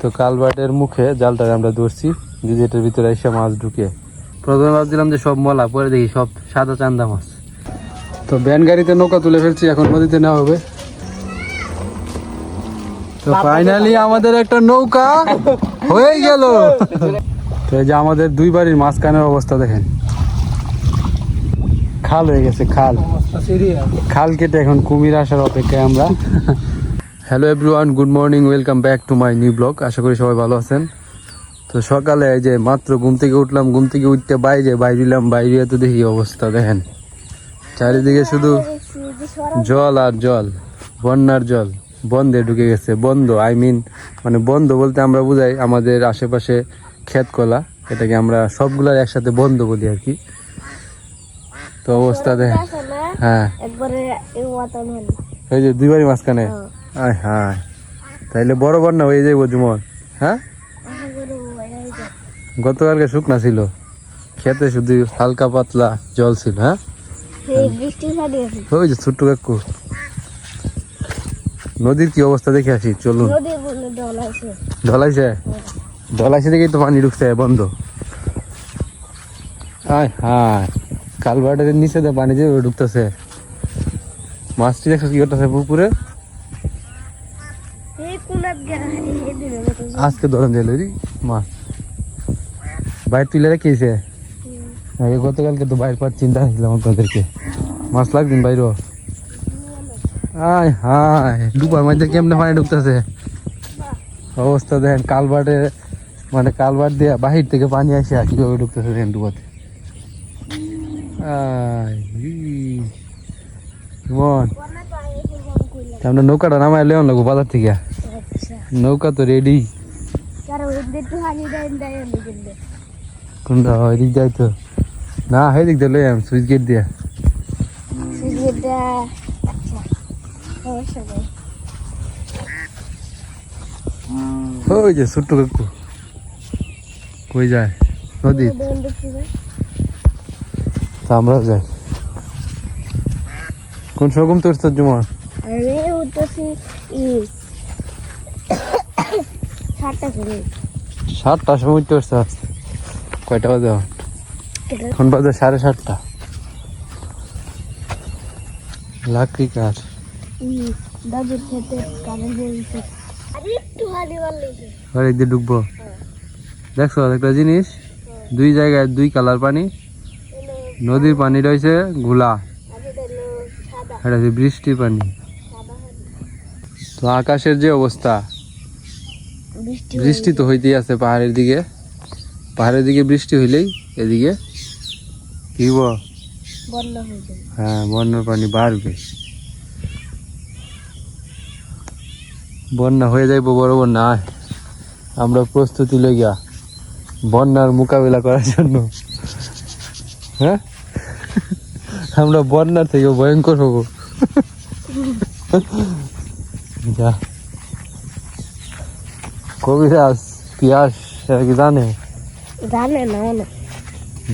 তো কালবাটের মুখে জালটাকে আমরা ধরছি যে যেটার ভিতরে এসে মাছ ঢুকে। প্রথমে ভাবছিলাম যে সব মলা পরে দেখি সব সাদা চান্দা মাছ। তো ব্যান গাড়িতে নৌকা তুলে ফেলছি এখন নদীতে নেওয়া হবে। তো ফাইনালি আমাদের একটা নৌকা হয়ে গেল। তো এই যে আমাদের দুই বাড়ির মাঝখানের অবস্থা দেখেন। খাল হয়ে গেছে খাল। খাল কেটে এখন কুমির আসার অপেক্ষায় আমরা। Hello everyone good morning welcome back to my new blog আশা করি সবাই ভালো আছেন। তো সকালে এই যে মাত্র ঘুম থেকে উঠলাম ঘুম থেকে উঠতে বাইরে বাইরিলাম বাইরে তো দেখি অবস্থা দেখেন। চারিদিকে শুধু জল আর জল বন্যার জল বন্ধে ঢুকে গেছে বন্ধ আই মিন মানে বন্ধ বলতে আমরা বুঝাই আমাদের আশেপাশে ক্ষেত কলা এটাকে আমরা সবগুলার একসাথে বন্ধ বলি আর কি। তো অবস্থা দেখেন। হ্যাঁ। এই যে দুই বাড়ি মাঝখানে আয় হায়। তাইলে বড় বন্যা হয়ে যাইব জুমন হ্যাঁ? গতকালকে শুকনা ছিল। খেতে শুধু হালকা পাতলা জল ছিল হ্যাঁ? ওই যে ছোট্ট কাকু। নদীর কি অবস্থা দেখে আসি চলুন। ঢলাইছে ঢলাইছে দেখেই তো পানি ঢুকছে বন্ধ। আয় হায় কালভার্টের নিচে তো পানি যে ঢুকতেছে। মাছটি দেখছ কি করতেছে পুকুরে এই কোনাত গেলে এই দিনের মতো আজকে ধরেন দিল মাছ বাইর তুলে রেখেছে আগে গতকালকে তো বাইর পাওয়ার চিন্তা হয়েছিলাম আপনাদেরকে মাছ লাগবেন বাইর আয় হায় ডুবার মধ্যে কেমনে পানি ঢুকতেছে? অবস্থা দেখেন কালবাটে মানে কালবাট দিয়ে বাহির থেকে পানি আসে কীভাবে ঢুকতেছে দেখেন ডুবাতে আমরা নৌকাটা নামাই লেওন লাগবো বাজার থেকে। আচ্ছা। নৌকা তো রেডি কোনটা? ওইদিক যাই তো না ওইদিক দিয়ে লই আম, সুইচ গেট দিয়া। আচ্ছা সমস্যা ওই যে ছোট্ট কাকু কই যায়? নদী। আমরাও যাই। কোন সরকম তোর তোর জমা সাতটা সাতটার সময় উঠতে পারছিস কয়টা বাজে এখন? বাজে সাড়ে সাতটা। লাকড়ি কাঠ। দিয়ে ঢুকবো দেখছ একটা জিনিস? দুই জায়গায় দুই কালার পানি। নদীর পানি রয়েছে ঘোলা এটা হচ্ছে বৃষ্টির পানি। তো আকাশের যে অবস্থা বৃষ্টি তো হইতেই আছে পাহাড়ের দিকে। পাহাড়ের দিকে বৃষ্টি হইলেই এদিকে কি হয়ে বন্যার পানি বাড়বে। বন্যা হয়ে যাইব বড় বন্যা। আমরা প্রস্তুতি লইয়া বন্যার মোকাবিলা করার জন্য। হ্যাঁ? আমরা বন্যার থেকে ভয়ঙ্কর হব। যা। কবিরাজ পিয়াস কি জানে? জানে না অনেক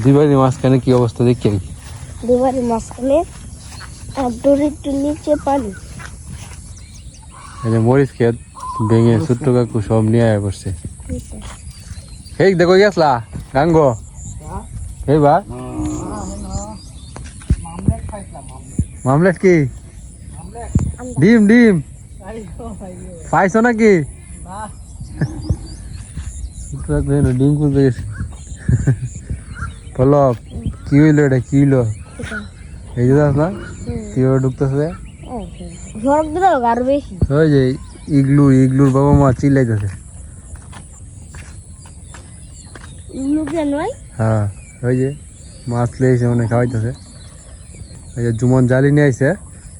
দিবাড়ি মাঝখানে কি অবস্থা দেখি আর কি। দুবারে মাঝখানে আর দড়ির নিচে পানি। এই যে মরিচ ক্ষেত ভেঙে ছোট্ট কাকু সব নিয়ে আয় পড়ছে। এই দেখো গেছলা? গাঙ্গ? এই বা? মামলেট কি? ডিম ডিম। পাইছো নাকি? ছোট্ট যেন ডিম খুলতে গেছে। পলক কি হইল এটা? কি হইল? এই যে দাস না কীভাবে ঢুকতেছে? ঝড়ক দিল আরও বেশি। ওই যে ইগলু ইগলুর বাবা মা চিল্লাইতেছে। হ্যাঁ ওই যে মাছ লেগেছে মনে হয় খাওয়াইতেছে। ওই যে জুমন জালি নিয়ে আইছে।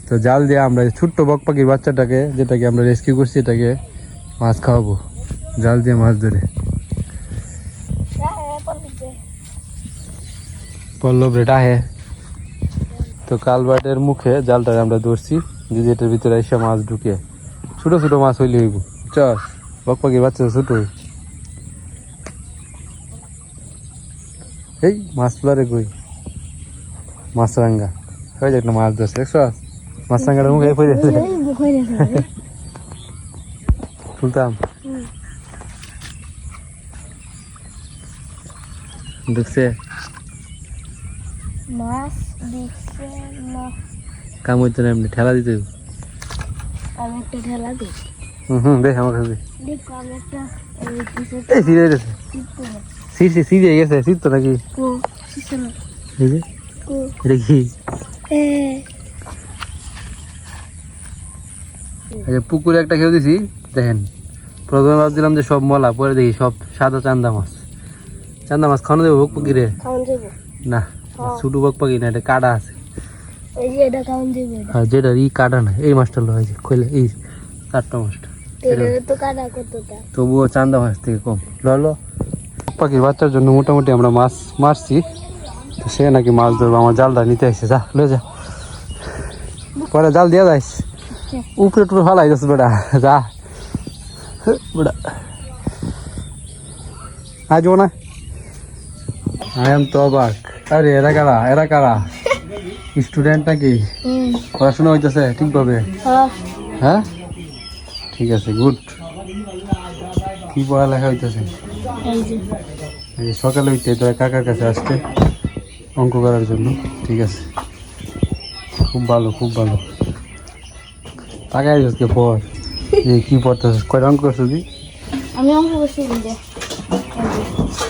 তো জাল দিয়ে আমরা ছোট্ট বক পাখির বাচ্চাটাকে যেটাকে আমরা রেস্কিউ করছি এটাকে মাছ খাওয়াবো। জাল দিয়ে মাছ ধরে। পল্লব রেটা হে। তো কালবাটের মুখে জালটা আমরা ধরছি যদি এটার ভিতরে এসে মাছ ঢুকে। ছোটো ছোটো মাছ হইলে হইব। চস বক পাখির বাচ্চা ছোটো এই মাছ তোলারে কই? মাছরাঙ্গা। হয়ে যায় একটা মাছ ধরছে দেখছ? মাছরাঙ্গাটা মুখে পড়ে যাচ্ছে তুলতাম ঢুকছে। মাছ দেখছে না কাম হইতো না এমনি ঠেলা দিতে আমি একটা ঠেলা দিই হুম হুম দেখ আমার কাছে দেখো আমি একটা এই সিরে গেছে। সির সির সিরে গেছে সির তো নাকি? কো শিশু এই যে কো। এটা কি? এ। এই পুকুরে একটা খেয়ে দিছি দেখেন। প্রথমে ভাবছিলাম যে সব মলা পরে দেখি সব সাদা চান্দা মাছ। চান্দা মাছ খাওয়ানো দেবো বক পাখি রে খাওয়ান যাব। না। ছোট বক পাখি না এটা কাটা আছে। এই যে এটা খাওয়ান যাব এটা আর যেটা ই কাটা না এই মাছটা লো হয়েছে কইলে এই চারটা মাছটা। তবুও চান্দা মাছ থেকে কম। ললো পাখির বাচ্চার জন্য মোটামুটি আমরা মাছ মারছি। তো সে নাকি মাছ ধরবো আমার জালটা নিতে আসছে যা লে যা। পরে জাল দিয়ে যাইস। উপরে টুপরে ফালাই যাচ্ছে বেটা যা। বেটা। আজ না? আই এম তো অবাক আরে এরা কারা? এরা কারা? স্টুডেন্ট নাকি? পড়াশোনা হইতেছে ঠিকভাবে? হ্যাঁ। হ্যাঁ? ঠিক আছে গুড কি পড়ালেখা হইতেছে? সকালে উঠতে তোরা কাকার কাছে আসতে অঙ্ক করার জন্য ঠিক আছে? খুব ভালো খুব ভালো। তাকাই আজকে পর। যে কি পড়তেছিস? কয়টা অঙ্ক করছিস আমি অঙ্ক করছি এই যে এত কাটা করে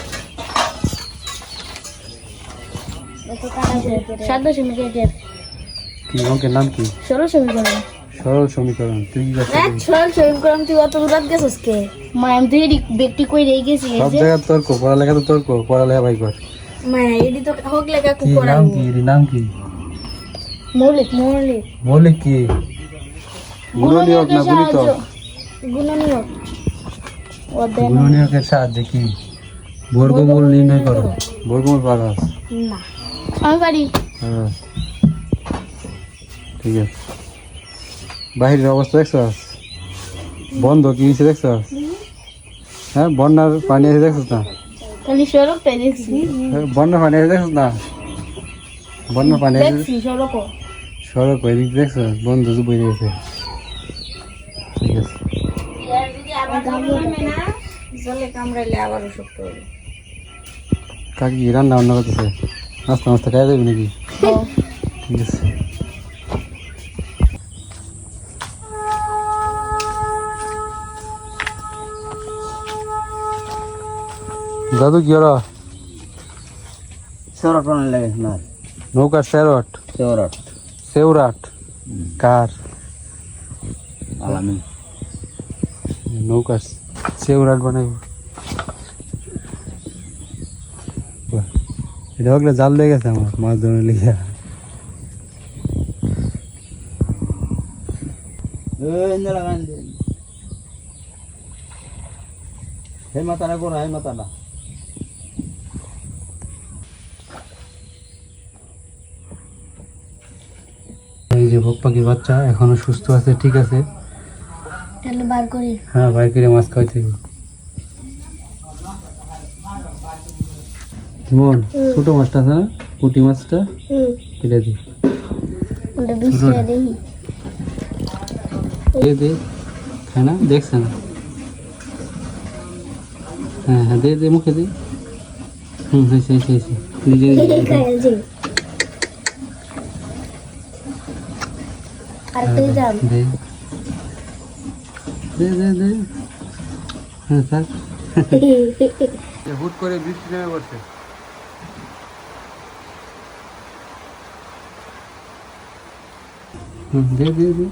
সাত দশমিক একের কি অঙ্কের নাম কি? ষোলো সমীকরণ। সরল সমীকরণ তুই কি করছিস? দেখ সমীকরণ তুই অত দূরাত গেছিস কে? মা আমি তুই ব্যক্তি কই রেই গেছি সব যে জায়গায় তর্ক পড়ালেখা তো তর্ক পড়ালেখা ভাই কর। মা এদি তো হোক লেখা কি করা নাম কি এর নাম কি? মৌলিক মৌলিক। মৌলিক কি? গুণনীয়ক না গুণিতক? গুণনীয়ক। গুণনীয়কের সাহায্যে কি? বর্গমূল নির্ণয় করো। বর্গমূল পারা না। হ্যাঁ। ঠিক আছে। বাহিরের অবস্থা দেখছস বন্ধ কি হয়েছে দেখছস হ্যাঁ বন্যার পানি এসে না? দেখছি। হ্যাঁ, বন্যার পানি এসে দেখছস না? বন্যার পানি দেখছি সড়ক এদিক দেখছস বন্ধ বই গেছে। ঠিক আছে। জলে কামড়াইলে আবারও শক্ত হবে কাকি রান্না বান্না করতেছে? নাস্তা মাস্তা খাই যাবি নাকি ঠিক আছে দাদু কি ওরা সেওরাট বানালে লাগে না নৌকার সেরট সেওরাট সেউরাট কার আলামিন নৌকার সেউরাট বানাইব এটা ওগুলো জাল লেগে গেছে আমার মাছ ধরে দে হে মাতারা গোরা হে মাতারা এই যে বক পাখির বাচ্চা এখনও সুস্থ আছে ঠিক আছে? তাহলে বার করি। হ্যাঁ বাইর করে মাছ খাওয়াইতে হবে ছোট মাছটা আছে না? পুঁটি মাছটা? হুম। দি। দেখি দে খায় না? দেখছে না? হ্যাঁ হ্যাঁ দে দে মুখে দে। হুম হয়েছে হয়েছে হয়েছে। নিজে দে। দে দে দে। হ্যাঁ স্যার হুট করে বৃষ্টি নেমে পড়ছে। হুম দে দে দে।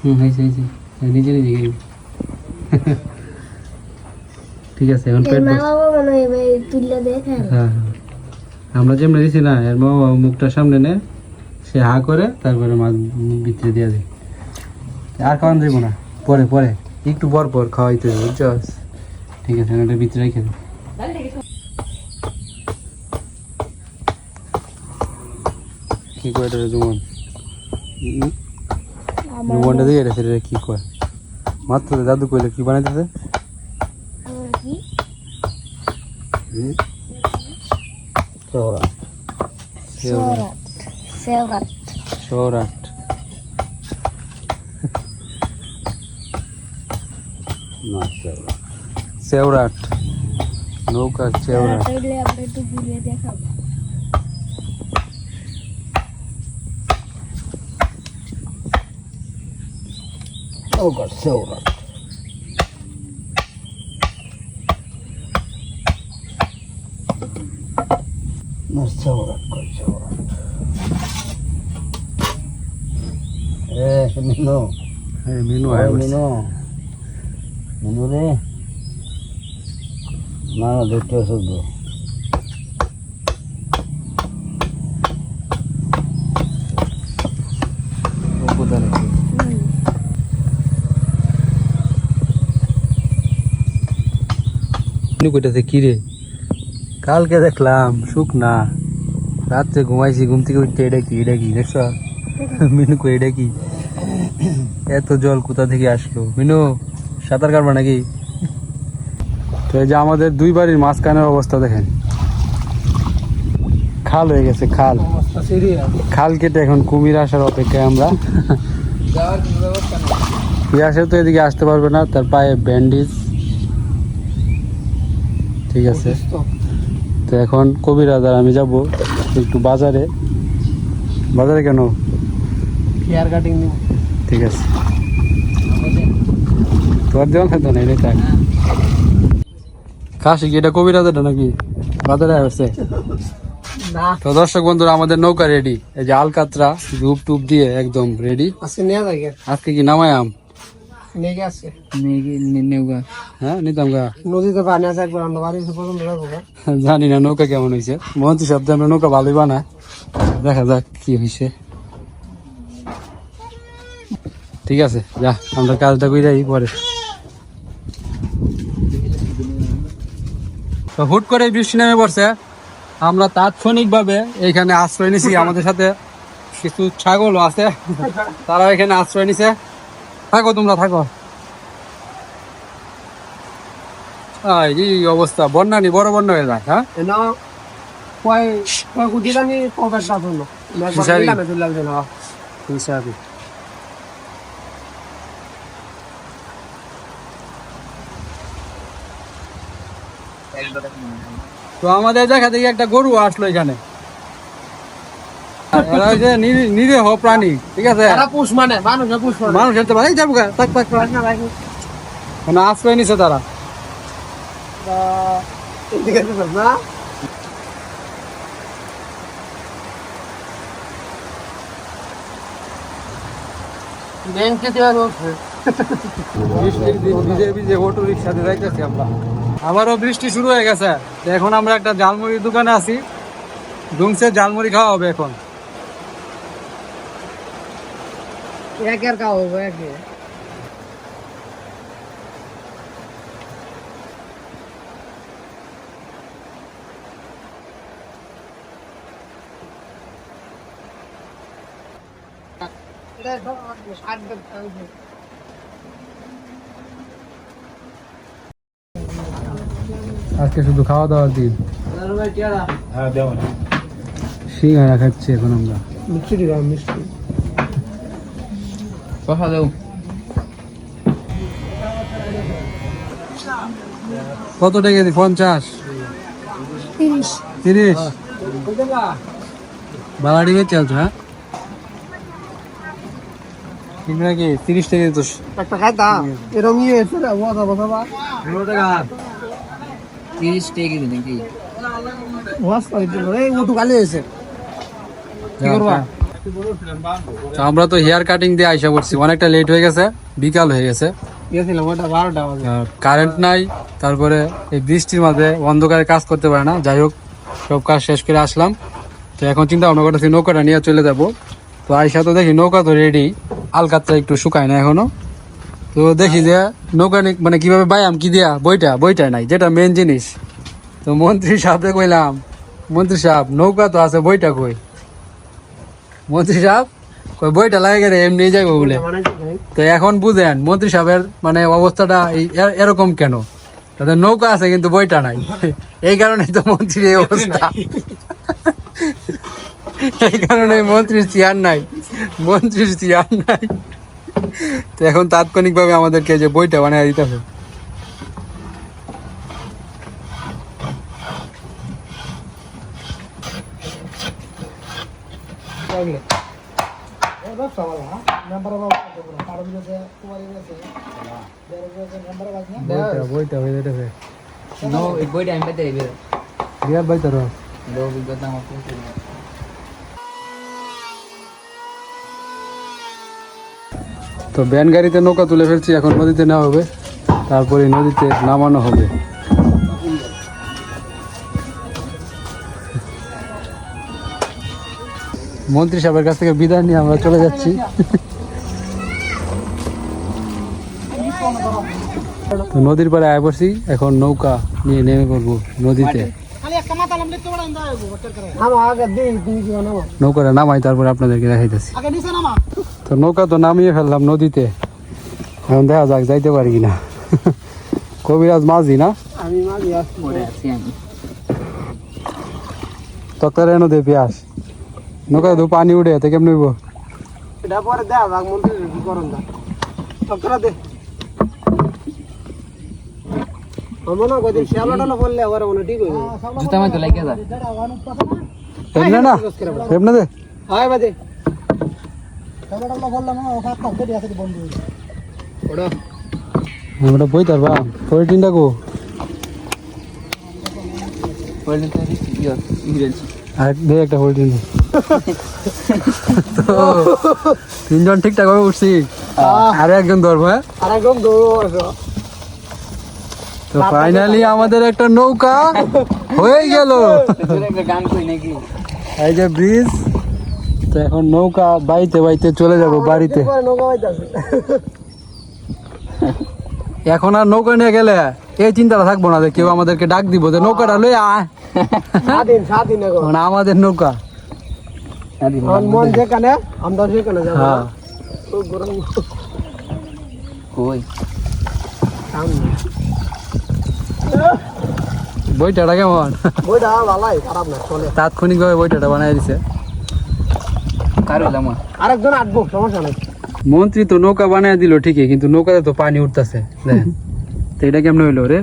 হুম হয়েছে হয়েছে। হ্যাঁ, নিজে নিজে ঠিক আছে এখন পেট হয় হ্যাঁ। হ্যাঁ। আমরা যেমন দিছি না এর মা মুখটা সামনে নে সে হা করে তারপরে মাছ ভিতরে দিয়ে দেয় আর খাওয়ান যাব না। পরে পরে। একটু পর পর খাওয়াইতে হবে বুঝছস ঠিক আছে ওটা ভিতরে রেখে দে। কি এটা জুমন? উম, জুমনটা দিয়ে এটা সেটা কি কয় মাত্র তো দাদু কইলে কি বানাইতেছে আমার কি হুম, সেওরাট সেওরা সেওরাত সৌরাট না সেওরাট সেওরাট নৌকা চেওড়া তাইলে আমরা একটু ঘুরিয়ে দেখাবো চৌকাট চৌকাট মাছ চৌরাট কর চৌরাট এ মিনু হ্যাঁ মেনু ওই আয় মিনু মিনু রে না না দেখতে শুদ্ধ হুম। মেনু কইতাছে কি রে? কালকে দেখলাম সুখ না রাত্রে ঘুমাইছি ঘুম থেকে উঠতে এটা কি এটা কি দেখছ? মিনু কই এটা কি? এত জল কোথা থেকে আসলো? মিনু সাঁতার কাটবা নাকি? তো এই যে আমাদের দুই বাড়ির মাঝখানের অবস্থা দেখেন। খাল হয়ে গেছে খাল। খাল কেটে এখন কুমির আসার অপেক্ষায় আমরা। পিয়াসে তো এদিকে আসতে পারবে না তার পায়ে ব্যান্ডেজ ঠিক আছে। তো এখন কবিরাজ আর আমি যাব একটু বাজারে। বাজারে কেন? হেয়ার কাটিং ঠিক আছে। তোর দেওয়া খেতো না এটা থাক কাশি কি এটা কবিরাজেরটা নাকি? বাজারে আসছে। তো দর্শক বন্ধুরা আমাদের নৌকা রেডি এই যে আলকাতরা ধূপ টুপ দিয়ে একদম রেডি আজকে নিয়ে আজকে কি নামাই আম? নেউগা। হ্যাঁ নিতাম নদীতে পানি আছে একবার আমরা বাড়ি পছন্দ করব। জানি না নৌকা কেমন হয়েছে মন্ত্রী শব্দে আমরা নৌকা ভালোই বানায় দেখা যাক কি হয়েছে ঠিক আছে যা আমরা কাজটা করে যাই পরে। তো হুট করে বৃষ্টি নেমে পড়ছে। আমরা তাৎক্ষণিক ভাবে এইখানে আশ্রয় নিছি। আমাদের সাথে কিছু ছাগলও আছে। তারা এখানে আশ্রয় নিছে। থাকো তোমরা থাকো। এই অবস্থা? বন্যা নি বড় বন্যা হয়ে যায় হ্যাঁ? না কয় কয় কোটি জানি? কবে কাজ হলো। ফিশারি। লাগবে না হিসাবে তো আমাদের দেখা দেখি একটা গরু আসলো এখানে। নিরীহ প্রাণী ঠিক আছে? মানুষ পারে। যাব। মানে আশ্রয় নিছে তারা। আবারও বৃষ্টি শুরু হয়ে গেছে। এখন আমরা একটা জালমুড়ির দোকানে আছি। ডুমসে জালমুড়ি খাওয়া হবে এখন। একের খাওয়া হবে একে। আজকে শুধু খাওয়া দাওয়ার দিন হ্যাঁ দেওয়া। সিঙ্গারা খাচ্ছি এখন আমরা। মিষ্টি দিলাম মিষ্টি। কথা দেও কত টাকা দি পঞ্চাশ তিরিশ তিরিশ বালাডি হয়ে হ্যাঁ ঠিক নাকি তিরিশ টাকা তো একটা খাইতা এরকম ইয়ে বসা বসা বা তিরিশ টাকা দিন নাকি বস করে দিল এই উঠু খালি হয়েছে কি করবা তো আমরা তো হেয়ার কাটিং দিয়ে আইসা করছি অনেকটা লেট হয়ে গেছে বিকাল হয়ে গেছে। কারেন্ট নাই তারপরে এই বৃষ্টির মাঝে অন্ধকারে কাজ করতে পারে না। যাই হোক সব কাজ শেষ করে আসলাম। তো এখন চিন্তা ভাবনা করতেছি নৌকাটা নিয়ে চলে যাব। তো আইসা তো দেখি নৌকা তো রেডি আলকাতটা একটু শুকায় না এখনও। তো দেখি যে নৌকা মানে কীভাবে বাইয়াম কি দিয়া? বইটা বইটা নাই যেটা মেন জিনিস। তো মন্ত্রী সাহেবকে কইলাম মন্ত্রী সাহেব নৌকা তো আছে বইটা কই? মন্ত্রী সাহেব কই বইটা লাগে গেলে এমনি যাইবো বলে। তো এখন বুঝেন মন্ত্রী সাহেবের মানে অবস্থাটা এরকম কেন? তাদের নৌকা আছে কিন্তু বইটা নাই। এই কারণে তো মন্ত্রীর এই অবস্থা। এই কারণে মন্ত্রীর চেয়ার নাই। মন্ত্রীর চেয়ার নাই। তো এখন তাৎক্ষণিকভাবে আমাদেরকে যে বইটা বানিয়ে দিতে হবে। লাগলে ব্যবসা ভালো হ্যাঁ? মেম্বার মেম্বার বাজ না বইটা হয়ে যেতেছে No, বইটা আমি পেতে দিবি রিয়াদ ভাই তোর লো অভিজ্ঞতা আমার তো ব্যান গাড়িতে নৌকা তুলে ফেলছি এখন নদীতে নেওয়া হবে। তারপরে নদীতে নামানো হবে। মন্ত্রী সাহেবের কাছ থেকে বিদায় নিয়ে আমরা চলে যাচ্ছি। নদীর পাড়ে আয় পড়ছি এখন নৌকা নিয়ে নেমে পড়ব নদীতে। নৌকাটা নামাই তারপরে আপনাদেরকে দেখাইতেছি। তো নৌকা তো নামিয়ে ফেললাম নদীতে। এখন দেখা যাক যাইতে পারি কিনা। কবিরাজ মাঝি না? তক্তার এনে দে পেঁয়াজ নৌকা তো পানি উঠে এতে কেমন হইব? এটা পরে দেয়া যাক মন্ত্রী কি করুন দা টকরা দে। আমার না কদিন শ্যালা টালা বললে আবার মনে ঠিক যাবে জুতা মাই তো লাগিয়ে যা। এমনে না এমনে দে। হাই বাদে। শ্যালা টালা বললাম ও হাত হাত দিয়ে আসলে বন্ধ ওড়া আমরা বই তারবা পলিটিনটা কো তো ইয়ে ইংরেজি আর দে একটা পলিটিন তো তিনজন ঠিকঠাক ভাবে উঠছি। আর একজন ধরবো হ্যাঁ? আর দৌড় তো ফাইনালি আমাদের একটা নৌকা হয়ে গেল। এই যে ব্রিজ তো এখন নৌকা বাইতে বাইতে চলে যাব বাড়িতে। এখন আর নৌকা নিয়ে গেলে এই চিন্তাটা থাকব না যে কেউ আমাদেরকে ডাক দিব যে নৌকাটা লই আয়। আমাদের নৌকা। মন যেখানে আমরা সেখানে যাব। হ্যাঁ। খুব গরম। কই? বইটাটা কেমন? বইটা ভালাই খারাপ না চলে। বইটাটা বানাই দিছে। কার হইলাম আরেকজন আটবো সমস্যা নাই। মন্ত্রী তো নৌকা বানায় দিল ঠিকই কিন্তু নৌকাতে তো পানি উঠতেছে দেখেন। তো এটা কেমন হইল রে?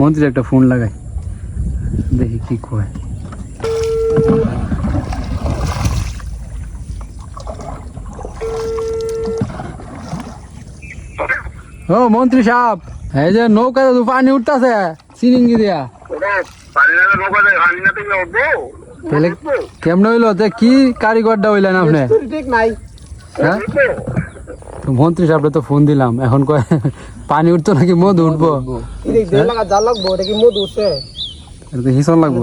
মন্ত্রীর একটা ফোন লাগাই। দেখি কি কয়। ও মন্ত্রী সাহেব এই যে নৌকাতে তো পানি উঠতেছে সিরিঙ্গি দিয়া তাহলে কেমন হইল? তো কি কারিগরটা হইলেন আপনি? হ্যাঁ? মন্ত্রী সাহেবরে তো ফোন দিলাম এখন কয় পানি উঠতো নাকি মধু উঠবো? হিসন লাগবো।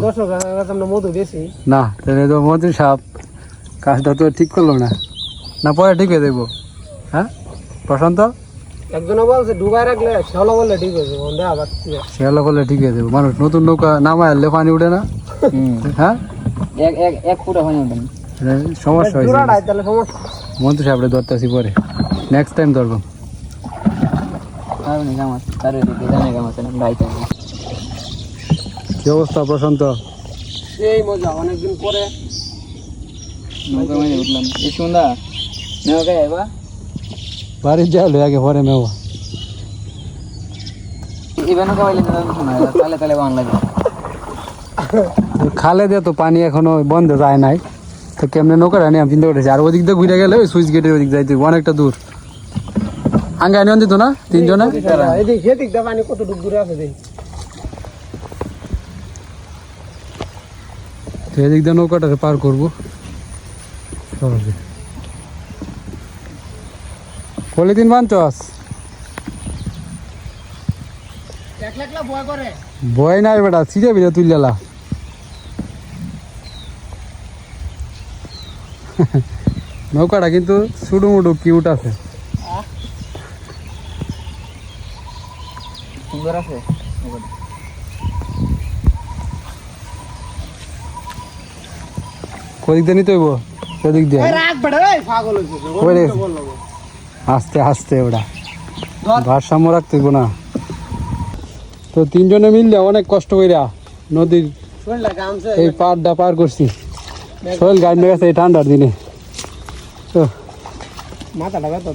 না তাহলে তো মন্ত্রী সাহেব কাজটা তো ঠিক করল না। না পরে ঠিক হয়ে দেবো হ্যাঁ? প্রশান্ত? একজন বলছে ডুবাই রাখলে বললে ঠিক বন্ধে আবার ঠিক হয়ে দেবো মানুষ নতুন নৌকা নামায় আনলে পানি উঠে না? হ্যাঁ? এক এক এক ফুটা হয় না। সমস্যা হয়েছে। জোড়াটাই মন্ত্রী সাহেবরে ধরতেছি পরে। নেক্সট টাইম ধরবো। কি অবস্থা প্রশান্ত? এই মজা অনেকদিন পরে। নৌকা মানে উঠলাম। এই সুন্দর নৌকা এবার বাড়ির যাইলো আগে পরে মেওয়া নৌকা খালে দিয়ে তো পানি এখনও বন্ধ যায় নাই। তো কেমনে নৌকাটা নিয়ে আমি চিন্তা করেছি আর ওদিক দিয়ে ঘুরে গেলে ওই সুইচ গেটের ওদিক যাইতে হবে, অনেকটা দূর। আঙ্গে আনিয়ন দিত না? তিনজনে কত দূরে আছে এদিক দিয়ে নৌকাটাকে পার করব। সহজে। পলিথিন বানচস ভয় নাই বেটা ছিঁড়ে বিড়ে তুললা নৌকাটা কিন্তু সুডু মুডু কিউট আছে। সুন্দর আছে। কোদিক দিয়ে নিতে হইব? সেদিক দিয়ে। রাখ পাগল হয়েছে ওই রে। আস্তে আস্তে ওরা। ভারসাম্য রাখতে না। তো তিনজনে মিললে অনেক কষ্ট কইরা নদীর এই পাড়টা পার করছি। শরীর গাড়ি নিয়ে গেছে এই ঠান্ডার দিনে। তো মাথাটা ব্যথা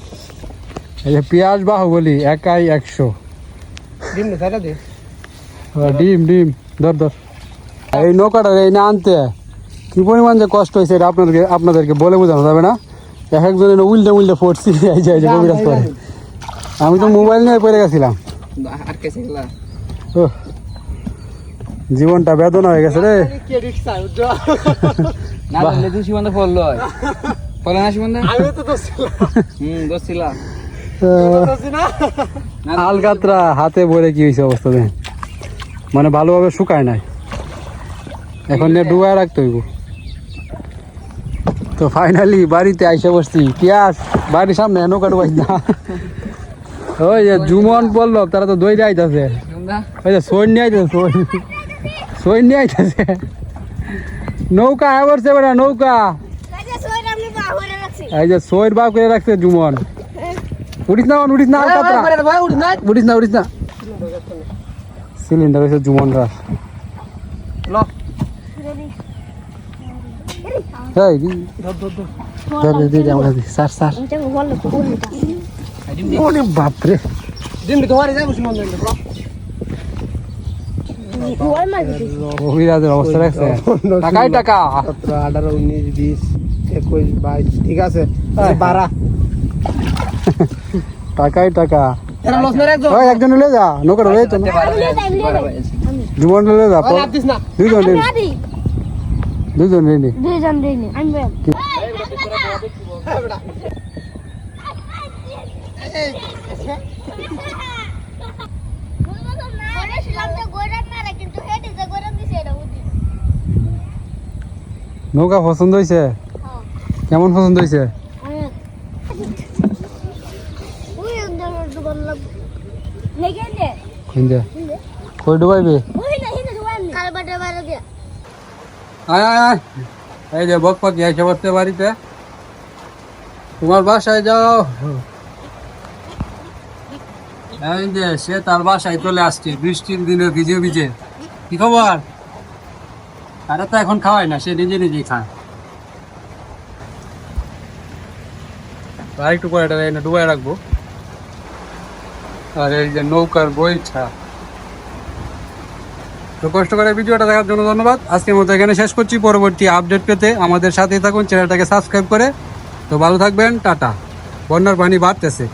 এই যে পেঁয়াজ বাহুবলি একাই একশো। ডিম ডিম ধর ধর। এই নৌকাটা এই না আনতে কি পরিমাণ যে কষ্ট হয়েছে এটা আপনাদেরকে আপনাদেরকে বলে বোঝানো যাবে না। এক একজনের উল্টে উল্টে পড়ছি এই যে এই যে কবিরাজ করে আমি তো মোবাইল নিয়ে পড়ে গেছিলাম। জীবনটা বেদনা হয়ে গেছে রে। না তুই সীমান্ত ফল লয়। ফলে না সীমান্ত? আমি তো হুম দোষিলা আলকাতরা হাতে ভরে কি হয়েছে অবস্থা মানে ভালোভাবে শুকায় নাই। এখন নিয়ে ডুবায় রাখতে হইব। তো ফাইনালি বাড়িতে আইসা বসছি। পিয়াস বাড়ির সামনে নৌকা ডুবাই না ওই যে জুমন বলল তারা তো দই আইতাছে। ওই যে সৈন্য নিয়ে আইতেছে সৈন্য। সৈন্য নিয়ে আইতেছে। নৌকা পড়ছে বেটা নৌকা। এই যে সৈর বাপ করে রাখছে জুমন। উঠিস না উঠিস না উঠিস না উঠিস না। সিলিন্ডার হয়েছে জুমন রাস এই দি- ধর, দে, দে, দে। স্যার স্যার দিন মনে অভিরাজের অবস্থা টাকাই টাকা সতেরো আঠারো উনিশ বিশ একুশ বাইশ ঠিক আছে। হ্যাঁ। বারা। টাকাই টাকা। একজন। লয়ে যা। নৌকা রয়ে তো না। জুমন যা লাভ দিস না দুইজন রে আদি দুইজন রে নে। দুইজন দেইনি আমি নৌকা পছন্দ হয়েছে? কেমন পছন্দ হয়েছে? কই ডুবাইবে ওই না হিনে দোকান কারবাটা বাইরে দে আয় এই যে বকপত যাইছে বসতে বাড়িতে। তোমার বাসায় যাও। এই যে সে তার বাসায় চলে আসছে, বৃষ্টির দিনে ভিজে ভিজে। কি খবর? আরে তো এখন খাওয়াই না, সে নিজে নিজেই খায়। আর একটু পরে এটা ডুবাই রাখব। আর এই যে নৌকার বইটা তো কষ্ট করে ভিডিওটা দেখার জন্য ধন্যবাদ। আজকের মতো এখানে শেষ করছি। পরবর্তী আপডেট পেতে আমাদের সাথেই থাকুন, চ্যানেলটাকে সাবস্ক্রাইব করে। তো ভালো থাকবেন, টাটা। বন্যার পানি বাড়তেছে।